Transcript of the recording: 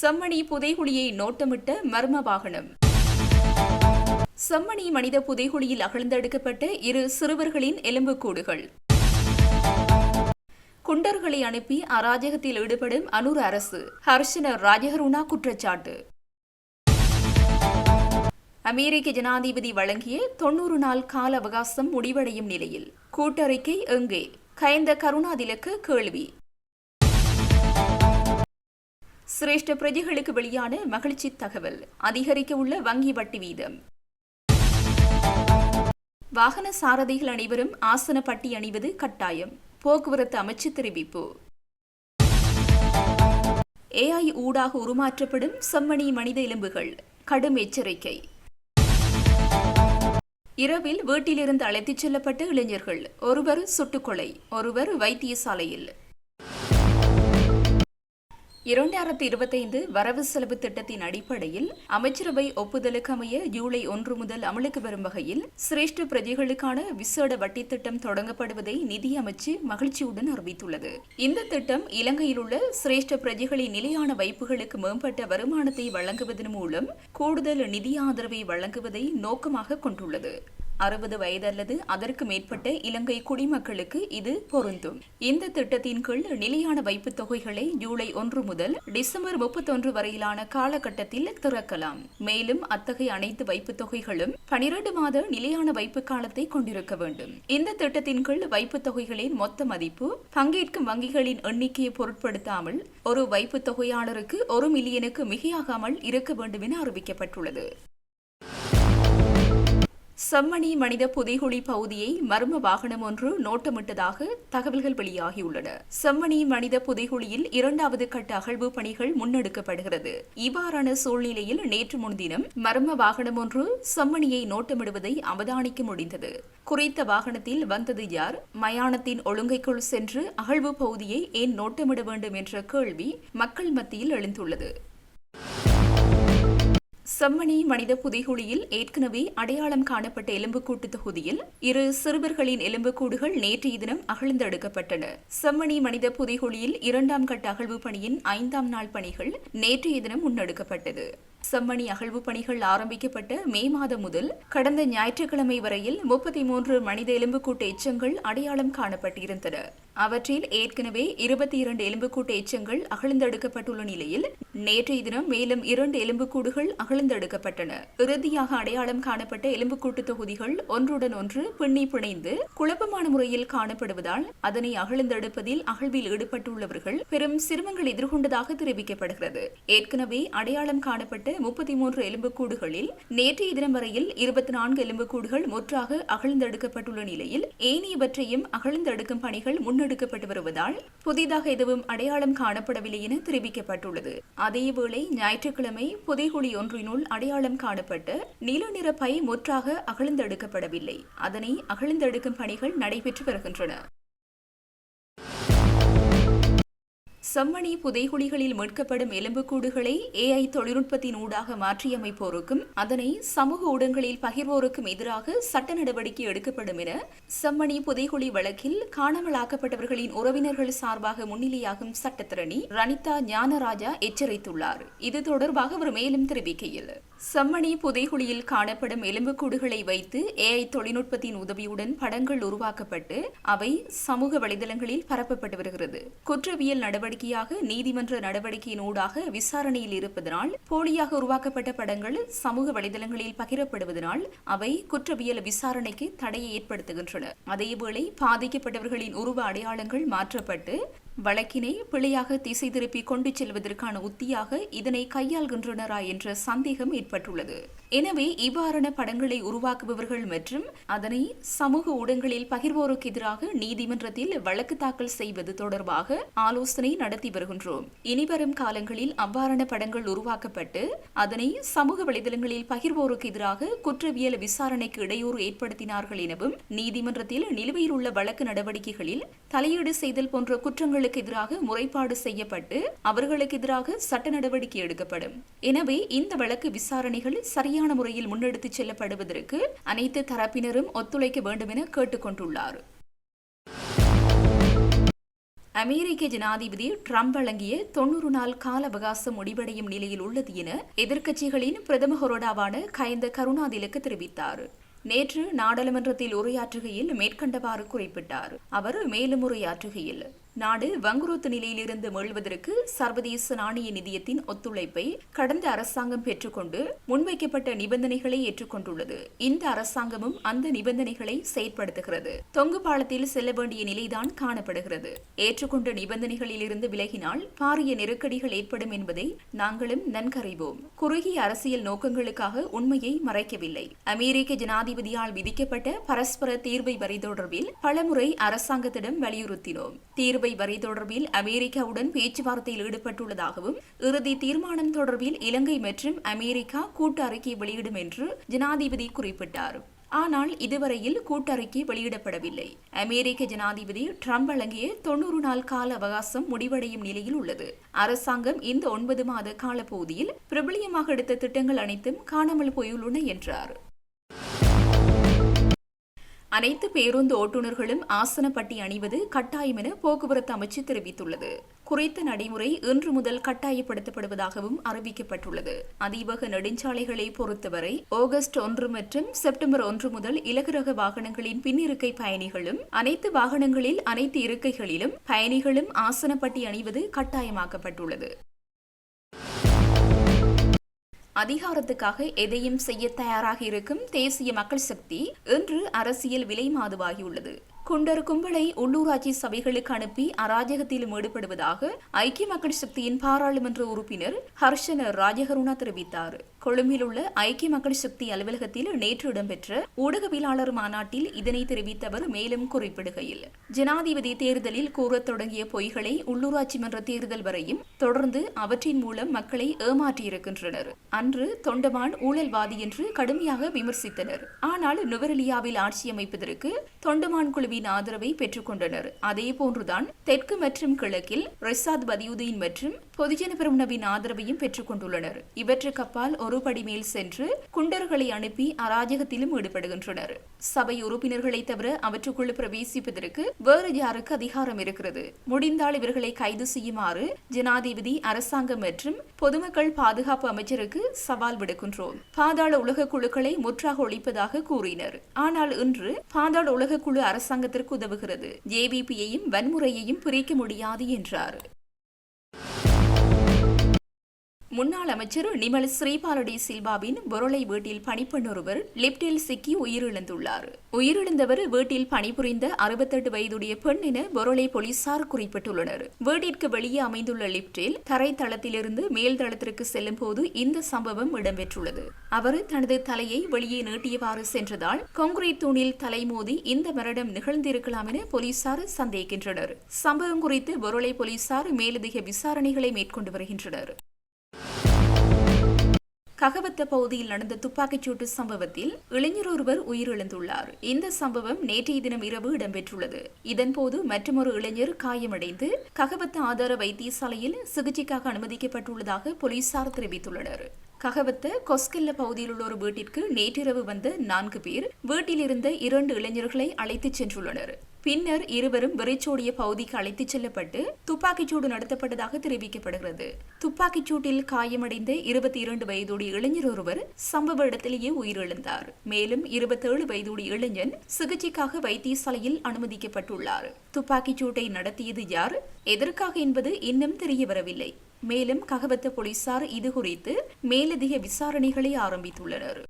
செம்மணி புதைகுழியை நோட்டமிட்ட மர்ம வாகனம். செம்மணி மனித புதைகுழியில் அகழ்ந்தெடுக்கப்பட்ட இரு சிறுவர்களின் எலும்புக்கூடுகள் குண்டர்களை அனுப்பி அராஜகத்தில் ஈடுபடும் அனூர் அரசு ஹர்ஷனர் ராஜகருணா குற்றச்சாட்டு. அமெரிக்க ஜனாதிபதி வழங்கிய தொன்னூறு நாள் கால அவகாசம் முடிவடையும் நிலையில் கூட்டறிக்கை எங்கே? கயந்த கருணாதிலக்கு கேள்வி. சிரேஷ்ட பிரஜைகளுக்கு வெளியான மகிழ்ச்சி தகவல். அதிகரிக்க உள்ள வங்கி வட்டி வீதம். வாகன சாரதிகள் அனைவரும் ஆசன பட்டி அணிவது கட்டாயம். போக்குவரத்து அமைச்சு தெரிவிப்பு. ஏஐ ஊடாக உருமாற்றப்படும் செம்மணி மனித எலும்புகள். கடும் எச்சரிக்கை. இரவில் வீட்டிலிருந்து அழைத்துச் செல்லப்பட்ட இளைஞர்கள். ஒருவர் சுட்டுக்கொலை ஒருவர் வைத்தியசாலையில். இரண்டாயிரத்தி இருபத்தைந்து வரவு செலவு திட்டத்தின் அடிப்படையில் அமைச்சரவை ஒப்புதலுக்கு அமைய ஜூலை ஒன்று முதல் அமலுக்கு வரும் வகையில் சிரேஷ்ட பிரஜைகளுக்கான விசேட வட்டி திட்டம் தொடங்கப்படுவதை நிதி அமைச்சு மகிழ்ச்சியுடன் அறிவித்துள்ளது. இந்த திட்டம் இலங்கையில் உள்ள சிரேஷ்ட பிரஜைகளின் நிலையான வைப்புகளுக்கு மேம்பட்ட வருமானத்தை வழங்குவதன் மூலம் கூடுதல் நிதி ஆதரவை வழங்குவதை நோக்கமாக கொண்டுள்ளது. அறுபது வயது அல்லது அதற்கு மேற்பட்ட இலங்கை குடிமக்களுக்கு இது பொருந்தும். இந்த திட்டத்தின் கீழ் நிலையான வைப்புத் தொகைகளை ஜூலை ஒன்று முதல் டிசம்பர் முப்பத்தொன்று வரையிலான காலகட்டத்தில் திறக்கலாம். மேலும் அத்தகைய அனைத்து வைப்புத் தொகைகளும் பனிரெண்டு மாத நிலையான வைப்பு காலத்தை கொண்டிருக்க வேண்டும். இந்த திட்டத்தின் கீழ் வைப்புத் தொகைகளின் மொத்த மதிப்பு பங்கேற்கும் வங்கிகளின் எண்ணிக்கையை பொருட்படுத்தாமல் ஒரு வைப்புத் தொகையாளருக்கு ஒரு மில்லியனுக்கு மிகையாகாமல் இருக்க வேண்டும் என அறிவிக்கப்பட்டுள்ளது. செம்மணி மனித புதைகுழி பகுதியை மர்ம வாகனம் ஒன்று நோட்டமிட்டதாக தகவல்கள் வெளியாகியுள்ளன. செம்மணி மனித புதைகுழியில் இரண்டாவது கட்ட அகழ்வு பணிகள் முன்னெடுக்கப்படுகிறது. இவ்வாறான சூழ்நிலையில் நேற்று முன்தினம் மர்ம வாகனம் ஒன்று செம்மணியை நோட்டமிடுவதை அவதானிக்க முடிந்தது. குறித்த வாகனத்தில் வந்தது யார்? மயானத்தின் ஒழுங்கைக்குள் சென்று அகழ்வு பகுதியை ஏன் நோட்டமிட வேண்டும் என்ற கேள்வி மக்கள் மத்தியில் எழுந்துள்ளது. செம்மணி மனித புதைகுழியில் ஏற்கனவே அடையாளம் காணப்பட்ட எலும்புக்கூட்டு தொகுதியில் இரு சிறுவர்களின் எலும்புக்கூடுகள் நேற்றைய தினம் அகழ்ந்தெடுக்கப்பட்டன. செம்மணி மனித புதைகுழியில் இரண்டாம் கட்ட அகழ்வு பணியின் ஐந்தாம் நாள் பணிகள் நேற்றைய தினம் முன்னெடுக்கப்பட்டது. செம்மணி அகழ்வு பணிகள் ஆரம்பிக்கப்பட்ட மே மாதம் முதல் கடந்த ஞாயிற்றுக்கிழமை வரையில் முப்பத்தி மூன்று மனித எலும்புக்கூட்டு எச்சங்கள் அடையாளம் காணப்பட்டிருந்தன. அவற்றில் ஏற்கனவே இருபத்தி இரண்டு எலும்புக்கூட்டு எச்சங்கள் அகழ்ந்தெடுக்கப்பட்டுள்ள நிலையில் நேற்றைய தினம் மேலும் இரண்டு எலும்புக்கூடுகள் அகழ்ந்தெடுக்கப்பட்டன. இறுதியாக அடையாளம் காணப்பட்ட எலும்புக்கூட்டு தொகுதிகள் ஒன்றுடன் ஒன்று பின்னி பிணைந்து குழப்பமான முறையில் காணப்படுவதால் அதனை அகழ்ந்தெடுப்பதில் அகழ்வில் ஈடுபட்டுள்ளவர்கள் பெரும் சிரமங்கள் எதிர்கொண்டதாக தெரிவிக்கப்படுகிறது. ஏற்கனவே அடையாளம் காணப்பட்ட முப்பத்தி மூன்று எலும்புக்கூடுகளில் நேற்றைய தினம் வரையில் இருபத்தி நான்கு எலும்புக்கூடுகள் முற்றாக அகழ்ந்தெடுக்கப்பட்டுள்ள நிலையில் ஏனையவற்றையும் அகழ்ந்தெடுக்கும் பணிகள் முன்னெடுக்கப்பட்டு வருவதால் புதிதாக எதுவும் அடையாளம் காணப்படவில்லை என தெரிவிக்கப்பட்டுள்ளது. அதேவேளை ஞாயிற்றுக்கிழமை புதைகுழி ஒன்றினுள் அடையாளம் காணப்பட்ட நீல நிற பை முற்றாக அகழ்ந்தெடுக்கப்படவில்லை. அதனை அகழ்ந்தெடுக்கும் பணிகள் நடைபெற்று வருகின்றன. செம்மணி புதைகுழிகளில் மீட்கப்படும் எலும்புக்கூடுகளை ஏஐ தொழில்நுட்பத்தின் ஊடாக மாற்றியமைப்போருக்கும் அதனை சமூக ஊடகங்களில் பகிர்வோருக்கும் எதிராக சட்ட நடவடிக்கை எடுக்கப்படும் என செம்மணி புதைகுழி வழக்கில் காணாமலாக்கப்பட்டவர்களின் உறவினர்கள் சார்பாக முன்னிலையாகும் சட்டத்திரணி ரனிதா ஞானராஜா எச்சரித்துள்ளார். இது தொடர்பாக அவர் மேலும் தெரிவிக்கையில் செம்மணி புதைகுழியில் காணப்படும் எலும்புக்கூடுகளை வைத்து ஏஐ தொழில்நுட்பத்தின் உதவியுடன் படங்கள் உருவாக்கப்பட்டு அவை சமூக வலைதளங்களில் பரப்பப்பட்டு வருகிறது. குற்றவியல் நடவடிக்கை நடவடிக்கையாக நீதிமன்ற நடவடிக்கையின் ஊடாக விசாரணையில் இருப்பதனால் போலியாக உருவாக்கப்பட்ட படங்கள் சமூக வலைதளங்களில் பகிரப்படுவதனால் அவை குற்றவியல் விசாரணைக்கு தடையை ஏற்படுத்துகின்றன. அதேவேளை பாதிக்கப்பட்டவர்களின் உருவ அடையாளங்கள் மாற்றப்பட்டு வழக்கினை பிழையாக திசை திருப்பி கொண்டு செல்வதற்கான உத்தியாக இதனை கையாள்கின்றனரா என்ற சந்தேகம் ஏற்பட்டுள்ளது. எனவே இவ்வாறான படங்களை உருவாக்குபவர்கள் மற்றும் அதனை சமூக ஊடகங்களில் பகிர்வோருக்கு எதிராக நீதிமன்றத்தில் வழக்கு தாக்கல் செய்வது தொடர்பாக ஆலோசனை நடத்தி வருகின்றோம். இனிவரும் காலங்களில் அவ்வாறான படங்கள் உருவாக்கப்பட்டு அதனை சமூக வலைதளங்களில் பகிர்வோருக்கு எதிராக குற்றவியல் விசாரணைக்கு இடையூறு ஏற்படுத்தினார்கள் எனவும் நீதிமன்றத்தில் நிலுவையில் உள்ள வழக்கு நடவடிக்கைகளில் தலையீடு செய்தல் போன்ற குற்றங்கள் அவர்களுக்கு எதிராக முறைப்பாடு செய்யப்பட்டு அவர்களுக்கு எதிராக சட்ட நடவடிக்கை எடுக்கப்படும். எனவே இந்த வழக்கு விசாரணைகள் சரியான முறையில் முன்னெடுத்துச் செல்லப்படுவதற்கு அனைத்து தரப்பினரும் ஒத்துழைக்க வேண்டும் என கேட்டுக்கொண்டுள்ளார். அமெரிக்க ஜனாதிபதி ட்ரம்ப் வழங்கிய தொன்னூறு நாள் கால அவகாசம் முடிவடையும் நிலையில் உள்ளது என எதிர்க்கட்சிகளின் பிரதம ஹொரோடாவான கயந்த கருணாதிலக்கு தெரிவித்தார். நேற்று நாடாளுமன்றத்தில் உரையாற்றுகையில் மேற்கண்டவாறு குறிப்பிட்டார். அவர் மேலும் உரையாற்றுகையில் நாடு வங்குரோத்து நிலையிலிருந்து மீள்வதற்கு சர்வதேச நாணய நிதியத்தின் ஒத்துழைப்பை கடந்த அரசாங்கம் பெற்றுக்கொண்டு முன்வைக்கப்பட்ட நிபந்தனைகளை ஏற்றுக்கொண்டுள்ளது. இந்த அரசாங்கமும் அந்த நிபந்தனைகளை செயற்படுத்துகிறது. தொங்கு பாலத்தில் செல்ல வேண்டிய நிலைதான் காணப்படுகிறது. ஏற்றுக்கொண்ட நிபந்தனைகளில் இருந்து விலகினால் பாரிய நெருக்கடிகள் ஏற்படும் என்பதை நாங்களும் நன்கறிவோம். குறுகிய அரசியல் நோக்கங்களுக்காக உண்மையை மறைக்கவில்லை. அமெரிக்க ஜனாதிபதியால் விதிக்கப்பட்ட பரஸ்பர தீர்வை வரி தொடர்பில் பலமுறை அரசாங்கத்திடம் வலியுறுத்தினோம். தீர்வு தீர்வை வரை தொடர்பில் அமெரிக்காவுடன் பேச்சுவார்த்தையில் ஈடுபட்டுள்ளதாகவும் இறுதி தீர்மானம் தொடர்பில் இலங்கை மற்றும் அமெரிக்கா கூட்டு அறிக்கை வெளியிடும் என்று ஜனாதிபதி குறிப்பிட்டார். ஆனால் இதுவரையில் கூட்டறிக்கை வெளியிடப்படவில்லை. அமெரிக்க ஜனாதிபதி ட்ரம்ப் வழங்கிய தொன்னூறு நாள் கால அவகாசம் முடிவடையும் நிலையில் உள்ளது. அரசாங்கம் இந்த ஒன்பது மாத கால பகுதியில் பிரபலியமாக எடுத்த திட்டங்கள் அனைத்தும் காணாமல் போயுள்ளன என்றார். அனைத்து பேருந்து ஓட்டுநர்களும் ஆசனப்பட்டி அணிவது கட்டாயம் என போக்குவரத்து அமைச்சு தெரிவித்துள்ளது. குறித்த நடைமுறை இன்று முதல் கட்டாயப்படுத்தப்படுவதாகவும் அறிவிக்கப்பட்டுள்ளது. அதிவேக நெடுஞ்சாலைகளை பொறுத்தவரை ஆகஸ்ட் ஒன்று மற்றும் செப்டம்பர் ஒன்று முதல் இலகுரக வாகனங்களின் பின்னிருக்கை பயணிகளும் அனைத்து வாகனங்களில் அனைத்து இருக்கைகளிலும் பயணிகளும் ஆசனப்பட்டி அணிவது கட்டாயமாக்கப்பட்டுள்ளது. அதிகாரத்துக்காக எதையும் செய்ய தயாராக இருக்கும் தேசிய மக்கள் சக்தி இன்று அரசியல் விலை மாதுவாகியுள்ளது. குண்டர் கும்பலை உள்ளூராட்சி சபைகளுக்கு அனுப்பி அராஜகத்திலும் ஈடுபடுவதாக ஐக்கிய மக்கள் சக்தியின் பாராளுமன்ற உறுப்பினர் ஹர்ஷன ராஜகருணா தெரிவித்தார். கொழும்பில் உள்ள ஐக்கிய மக்கள் சக்தி அலுவலகத்தில் நேற்று இடம்பெற்ற ஊடகவியலாளர் மாநாட்டில் இதனை தெரிவித்த அவர் மேலும் குறிப்பிடுகையில் ஜனாதிபதி தேர்தலில் கூறத் தொடங்கிய பொய்களை உள்ளூராட்சி மன்ற தேர்தல் வரையும் தொடர்ந்து அவற்றின் மூலம் மக்களை ஏமாற்றியிருக்கின்றனர். அன்று தொண்டமான் ஊழல்வாதி என்று கடுமையாக விமர்சித்தனர். ஆனால் நுவரெலியாவில் ஆட்சி அமைப்பதற்கு தொண்டமான் குழுவின் ஆதரவை பெற்றுக்கொண்டனர் அதே போன்றுதான் தெற்கு மற்றும் கிழக்கில் ரிசாத் பதியுதீன் மற்றும் பொதுஜன பெருமனவின் ஆதரவையும் பெற்றுக்கொண்டுள்ளனர் இவற்றுக்கப்பால் இவற்றுக்கு அப்பால் ஒரு ஒருபடி மேல் சென்று குண்டர்களை அனுப்பி அராஜகத்திலும் ஈடுபடுகின்றனர். சபை உறுப்பினர்களை தவிர அவற்றுக்குள் பிரவேசிப்பதற்கு வேறு யாருக்கு அதிகாரம் இருக்கிறது? முடிந்தால் இவர்களை கைது செய்யுமாறு ஜனாதிபதி அரசாங்கம் மற்றும் பொதுமக்கள் பாதுகாப்பு அமைச்சருக்கு சவால் விடுக்கின்றோம். பாதாள உலக குழுக்களை முற்றாக ஒழிப்பதாக கூறினர். ஆனால் இன்று பாதாள உலக குழு அரசாங்கத்திற்கு உதவுகிறது. ஜேவிபியையும் வன்முறையையும் பிரிக்க முடியாது என்றார். முன்னாள் அமைச்சர் நிமல் ஸ்ரீபாலடி சில்வாவின் பொருளை வீட்டில் பணிப்பெண் ஒருவர் லிப்டில் சிக்கி உயிரிழந்துள்ளார். உயிரிழந்தவர் வீட்டில் பணிபுரிந்த அறுபத்தெட்டு வயதுடைய பெண் என பொருளை போலீசார் குறிப்பிட்டுள்ளனர். வீட்டிற்கு வெளியே அமைந்துள்ள லிப்டில் தரைத்தளத்திலிருந்து மேல் தளத்திற்கு செல்லும் போது இந்த சம்பவம் இடம்பெற்றுள்ளது. அவர் தனது தலையை வெளியே நீட்டியவாறு சென்றதால் கான்கிரீட் தூணில் தலைமோதி இந்த மரணம் நிகழ்ந்திருக்கலாம் என போலீசார் சந்தேகிக்கின்றனர். சம்பவம் குறித்து பொருளை போலீசார் மேலதிக விசாரணைகளை மேற்கொண்டு வருகின்றனர். ககவத்த பகுதியில் நடந்த துப்பாக்கிச்சூட்டு சம்பவத்தில் இளைஞர் ஒருவர் உயிரிழந்துள்ளார். இந்த சம்பவம் நேற்றைய தினம் இரவு இடம்பெற்றுள்ளது. இதன்போது மற்றொரு இளைஞர் காயமடைந்து ககவத்த ஆதார வைத்தியசாலையில் சிகிச்சைக்காக அனுமதிக்கப்பட்டுள்ளதாக போலீசார் தெரிவித்துள்ளனர். ககவத்த கொஸ்கெல்ல பகுதியில் உள்ள ஒரு வீட்டிற்கு நேற்றிரவு வந்த நான்கு பேர் வீட்டில் இருந்த இரண்டு இளைஞர்களை அழைத்துச் சென்றுள்ளனர். பின்னர் இருவரும் வெறிச்சோடிய பகுதிக்கு அழைத்துச் செல்லப்பட்டு துப்பாக்கிச்சூடு நடத்தப்பட்டதாக தெரிவிக்கப்படுகிறது. துப்பாக்கிச்சூட்டில் காயமடைந்த இருபத்தி இரண்டு வயதுடைய இளைஞர் ஒருவர் சம்பவ இடத்திலேயே உயிரிழந்தார். மேலும் இருபத்தேழு வயதுடைய இளைஞன் சிகிச்சைக்காக வைத்தியசாலையில் அனுமதிக்கப்பட்டுள்ளார். துப்பாக்கிச்சூட்டை நடத்தியது யார்? எதற்காக என்பது இன்னும் தெரியவரவில்லை. மேலும் ககவத்த போலீசார் இது குறித்து மேலதிக விசாரணைகளை ஆரம்பித்துள்ளனர்.